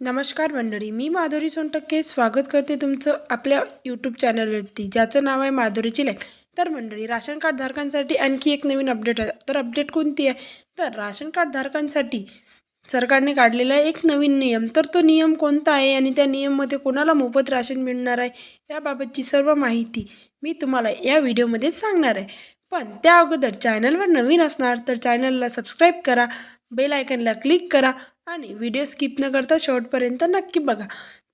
नमस्कार मंडळी मी माधुरी सोनटक्के स्वागत करते तुमचं आपल्या यूट्यूब चॅनलवरती ज्याचं नाव आहे माधुरीची लाईफ तर मंडळी राशन कार्ड धारकांसाठी आणखी एक नवीन अपडेट आहे. तर अपडेट कोणती आहे? तर राशन कार्ड धारकांसाठी सरकारने काढलेला आहे एक नवीन नियम. तर तो नियम कोणता आहे आणि त्या नियममध्ये कोणाला मोफत राशन मिळणार आहे याबाबतची सर्व माहिती मी तुम्हाला या व्हिडिओमध्ये सांगणार आहे. पण त्या अगोदर चॅनलवर नवीन असणार तर चॅनलला सबस्क्राईब करा बेल आयकनला क्लिक करा आणि व्हिडिओ स्किप न करता शेवटपर्यंत नक्की बघा.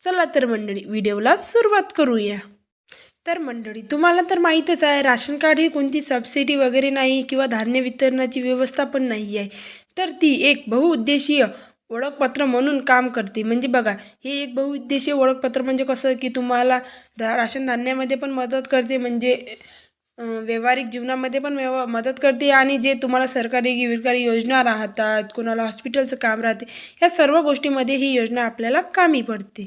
चला तर मंडळी व्हिडिओला सुरुवात करूया. तर मंडळी तुम्हाला तर माहीतच आहे राशन कार्ड ही कोणती सबसिडी वगैरे नाही किंवा धान्य वितरणाची व्यवस्था पण नाही आहे. तर ती एक बहुउद्देशीय ओळखपत्र म्हणून काम करते. म्हणजे बघा हे एक बहुउद्देशीय ओळखपत्र म्हणजे कसं की तुम्हाला रा राशन धान्यामध्ये पण मदत करते. म्हणजे व्यावहारिक जीवनामध्ये पण व्यव मदत करते आणि जे तुम्हाला सरकारी गिरकारी योजना राहतात कोणाला हॉस्पिटलचं काम राहते ह्या सर्व गोष्टीमध्ये ही योजना आपल्याला कामी पडते.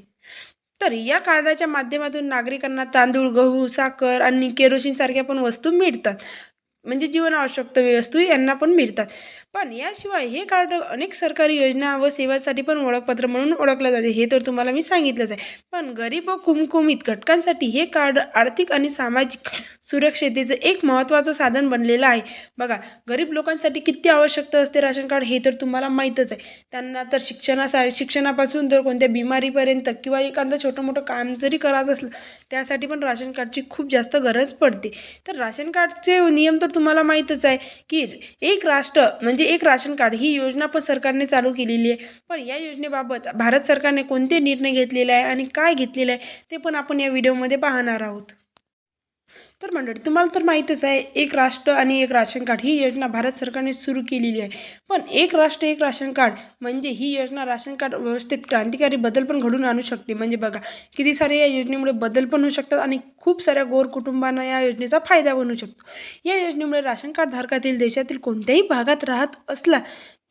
तर या कार्डाच्या माध्यमातून नागरिकांना तांदूळ गहू साखर आणि केरोसिनसारख्या पण वस्तू मिळतात. म्हणजे जीवनावश्यकता वस्तू यांना पण मिळतात. पण याशिवाय हे कार्ड अनेक सरकारी योजना व सेवांसाठी पण ओळखपत्र म्हणून ओळखलं जाते. हे तर तुम्हाला मी सांगितलंच आहे. पण गरीब व कुमकुमित घटकांसाठी हे कार्ड आर्थिक आणि सामाजिक सुरक्षतेचं एक महत्त्वाचं साधन बनलेलं आहे. बघा गरीब लोकांसाठी किती आवश्यकता असते राशन कार्ड हे तर तुम्हाला माहीतच आहे. त्यांना तर शिक्षणासा शिक्षणापासून तर कोणत्या बिमारीपर्यंत किंवा एखादं छोटं मोठं काम जरी करायचं असलं त्यासाठी पण राशन कार्डची खूप जास्त गरज पडते. तर राशन कार्डचे नियम तर तुम्हाला माहीतच आहे की एक राष्ट्र म्हणजे एक राशन कार्ड ही योजना पण सरकारने चालू केलेली आहे. पण या योजनेबाबत भारत सरकारने कोणते निर्णय घेतलेले आहे आणि काय घेतलेलं आहे ते पण आपण या व्हिडिओमध्ये पाहणार आहोत. तर मंडळी तुम्हाला तर माहीतच आहे एक राष्ट्र आणि एक राशन कार्ड ही योजना भारत सरकारने सुरू केलेली आहे. पण एक राष्ट्र एक राशन कार्ड म्हणजे ही योजना राशन कार्ड व्यवस्थेत क्रांतिकारी बदल पण घडून आणू शकते. म्हणजे बघा किती सारे या योजनेमुळे बदल पण होऊ शकतात आणि खूप साऱ्या गोर कुटुंबांना या योजनेचा फायदा बनू शकतो. या योजनेमुळे राशन कार्ड धारकातील देशातील कोणत्याही भागात राहत असला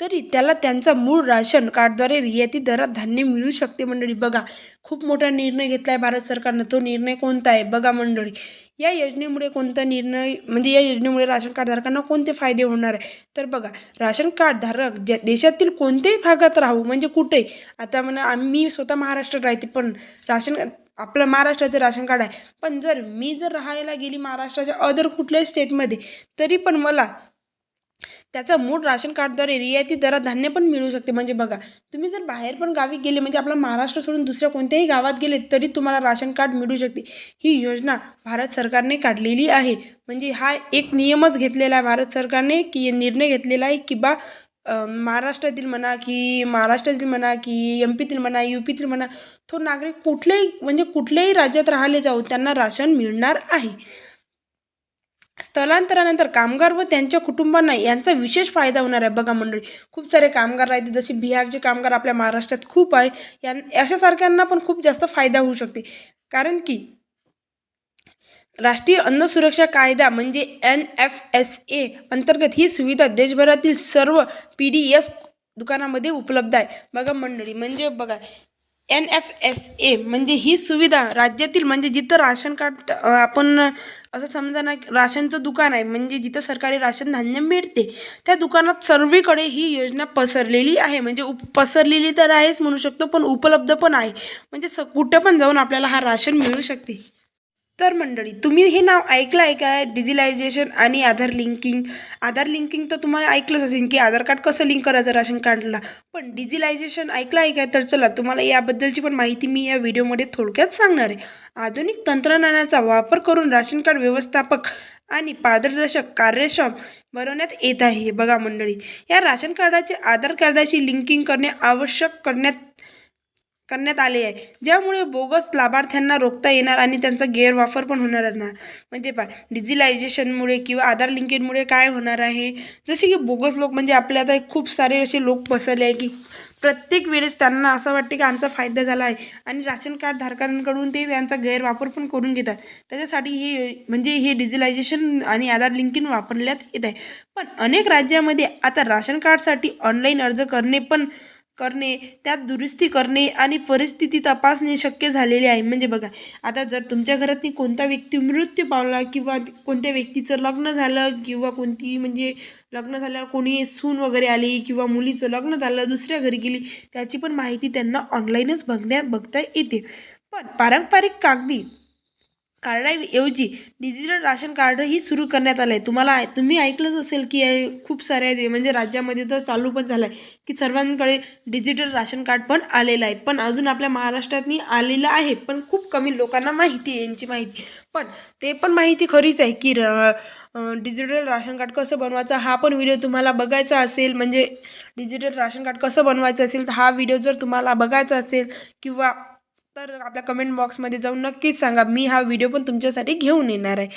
तरी त्याला त्यांचा मूळ राशन कार्डद्वारे रियायती दरात धान्य मिळू शकते मंडळी. बघा खूप मोठा निर्णय घेतला आहे भारत सरकारनं. तो निर्णय कोणता आहे? बघा मंडळी या योजनेमुळे कोणता निर्णय म्हणजे या योजनेमुळे राशन कार्डधारकांना कोणते फायदे होणार आहे? तर बघा राशन कार्डधारक ज्या देशातील कोणत्याही भागात राहू म्हणजे कुठे आता म्हणा आम्ही स्वतः महाराष्ट्रात राहते पण राशन आपलं महाराष्ट्राचं राशन कार्ड आहे. पण जर मी जर राहायला गेली महाराष्ट्राच्या अदर कुठल्याही स्टेटमध्ये तरी पण मला त्याचं मूळ राशन कार्डद्वारे रियायती दरात धान्य पण मिळू शकते. म्हणजे बघा तुम्ही जर बाहेर पण गावी गेले म्हणजे आपला महाराष्ट्र सोडून दुसऱ्या कोणत्याही गावात गेले तरी तुम्हाला राशन कार्ड मिळू शकते. ही योजना भारत सरकारने काढलेली आहे. म्हणजे हा एक नियमच घेतलेला आहे भारत सरकारने की निर्णय घेतलेला आहे की बा महाराष्ट्रातील म्हणा की महाराष्ट्रातील म्हणा की एम पीतील म्हणा यू पीतील म्हणा तो नागरिक कुठल्याही म्हणजे कुठल्याही राज्यात राहिले जाऊ त्यांना राशन मिळणार आहे. स्थलांतरानंतर कामगार व त्यांच्या कुटुंबांना यांचा विशेष फायदा होणार आहे. बघा मंडळी खूप सारे कामगार राहते जसे बिहारचे कामगार आपल्या महाराष्ट्रात खूप आहे. यां अशासारख्यांना पण खूप जास्त फायदा होऊ शकते. कारण की राष्ट्रीय अन्न सुरक्षा कायदा म्हणजे एन एफ एस ए अंतर्गत ही सुविधा देशभरातील सर्व पी डी एस दुकानामध्ये उपलब्ध आहे. बघा मंडळी म्हणजे बघा एन एफ एस ए म्हणजे ही सुविधा राज्यातील म्हणजे जिथं राशन कार्ड आपण असं समजा ना राशनचं दुकान आहे म्हणजे जिथं सरकारी राशन धान्य मिळते त्या दुकानात सर्वीकडे ही योजना पसरलेली आहे. म्हणजे उप पसरलेली तर आहेच म्हणू शकतो पण उपलब्ध पण आहे. म्हणजे स कुठं पण जाऊन आपल्याला हा राशन मिळू शकते. तर मंडळी तुम्ही हे नाव ऐकलं आहे काय डिजिलायझेशन आणि आधार लिंकिंग आधार लिंकिंग तर तुम्हाला ऐकलंच असेल की आधार कार्ड कसं लिंक करायचं राशन कार्डला. पण डिजिलायझेशन ऐकलं आहे काय तर चला तुम्हाला याबद्दलची पण माहिती मी या व्हिडिओमध्ये थोडक्यात सांगणार आहे. आधुनिक तंत्रज्ञानाचा वापर करून राशन कार्ड व्यवस्थापक आणि पारदर्शक कार्यक्षम बनवण्यात येत आहे. बघा मंडळी या राशन कार्डाचे आधार कार्डाशी लिंकिंग करणे आवश्यक करण्यात करण्यात आले आहे. ज्यामुळे बोगस लाभार्थ्यांना रोखता येणार आणि त्यांचा गैरवापर पण होणार नाही म्हणजे पा डिजिलायझेशनमुळे किंवा आधार लिंकेजमुळे काय होणार आहे? जसे की बोगस लोक म्हणजे आपले आता खूप सारे असे लोक पसरले आहे की प्रत्येक वेळेस त्यांना असं वाटते की आमचा फायदा झाला आहे. आणि राशन कार्ड धारकांकडून ते त्यांचा गैरवापर पण करून घेतात. त्याच्यासाठी हे म्हणजे हे डिजिलायझेशन आणि आधार लिंकिंग वापरण्यात येत आहे. पण अनेक राज्यामध्ये आता राशन कार्डसाठी ऑनलाईन अर्ज करणे पण करणे त्यात दुरुस्ती करणे आणि परिस्थिती तपासणे शक्य झालेले आहे. म्हणजे बघा आता जर तुमच्या घरात कोणता व्यक्ती मृत्यू पावला किंवा कोणत्या व्यक्तीचं लग्न झालं किंवा कोणती म्हणजे लग्न झाल्यावर कोणी सून वगैरे आली किंवा मुलीचं लग्न झालं दुसऱ्या घरी गेली त्याची पण माहिती त्यांना ऑनलाईनच बघण्या बघता येते. पण पारंपरिक कागदी कार्डाऐवजी डिजिटल राशन कार्डही सुरू करण्यात आलं आहे तुम्हाला तुम्ही ऐकलंच असेल की खूप साऱ्या म्हणजे राज्यामध्ये तर चालू पण झालं आहे की सर्वांकडे डिजिटल राशन कार्ड पण आलेलं आहे. पण अजून आपल्या महाराष्ट्रातनी आलेलं आहे पण खूप कमी लोकांना माहिती आहे यांची माहिती. पण ते पण माहिती खरीच आहे की र डिजिटल राशन कार्ड कसं बनवायचं हा पण व्हिडिओ तुम्हाला बघायचा असेल. म्हणजे डिजिटल राशन कार्ड कसं बनवायचं असेल तर हा व्हिडिओ जर तुम्हाला बघायचा असेल किंवा तर आपल्या कमेंट बॉक्समध्ये जाऊन नक्कीच सांगा. मी हा व्हिडिओ पण तुमच्यासाठी घेऊन येणार आहे.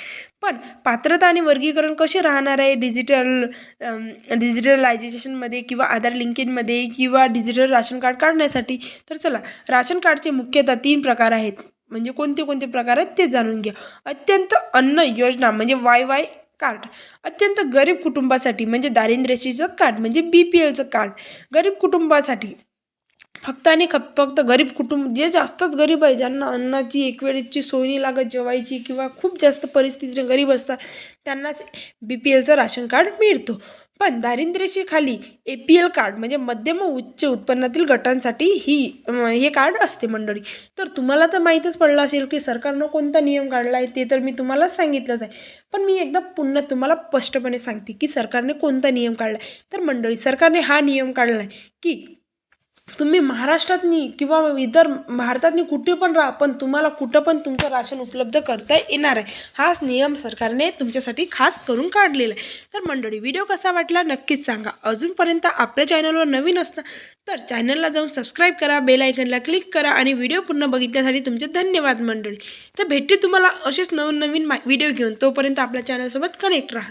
पण पात्रता आणि वर्गीकरण कसे राहणार आहे? डिजिटल डिजिटलायझेशनमध्ये किंवा आधार लिंकेजमध्ये किंवा डिजिटल राशन कार्ड काढण्यासाठी? तर चला राशन कार्डचे मुख्यतः तीन प्रकार आहेत. म्हणजे कोणते कोणते प्रकार आहेत ते जाणून घ्या. अत्यंत अन्न योजना म्हणजे वाय वाय कार्ड. अत्यंत गरीब कुटुंबासाठी म्हणजे दारिद्र्यशीचं कार्ड म्हणजे बी पी एलचं कार्ड. गरीब कुटुंबासाठी फक्त आणि खप फक्त गरीब कुटुंब जे जास्तच गरीब आहे ज्यांना अन्नाची एक वेळेची सोय नाही लागत जेवायची किंवा खूप जास्त परिस्थिती गरीब असतात त्यांनाच बी पी एलचं राशन कार्ड मिळतो. पण दारिद्र्यशीखाली ए पी एल कार्ड म्हणजे मध्यम व उच्च उत्पन्नातील गटांसाठी ही हे कार्ड असते मंडळी. तर तुम्हाला तर माहीतच पडलं असेल की सरकारनं कोणता नियम काढला आहे ते तर मी तुम्हाला सांगितलंच आहे. पण मी एकदा पुन्हा तुम्हाला स्पष्टपणे सांगते की सरकारने कोणता नियम काढला आहे तर मंडळी सरकारने हा नियम काढला आहे की तुम्ही महाराष्ट्रातनी किंवा इतर भारतातनी कुठे पण राहा पण तुम्हाला कुठं पण तुमचं राशन उपलब्ध करता येणार आहे. हाच नियम सरकारने तुमच्यासाठी खास करून काढलेला आहे. तर मंडळी व्हिडिओ कसा वाटला नक्कीच सांगा. अजूनपर्यंत आपल्या चॅनलवर नवीन असता तर चॅनलला जाऊन सबस्क्राईब करा बेल आयकनला क्लिक करा आणि व्हिडिओ पूर्ण बघितल्यासाठी तुमचे धन्यवाद मंडळी. तर भेटते तुम्हाला असेच नवनवीन मा व्हिडिओ घेऊन. तोपर्यंत आपल्या चॅनलसोबत कनेक्ट राहा.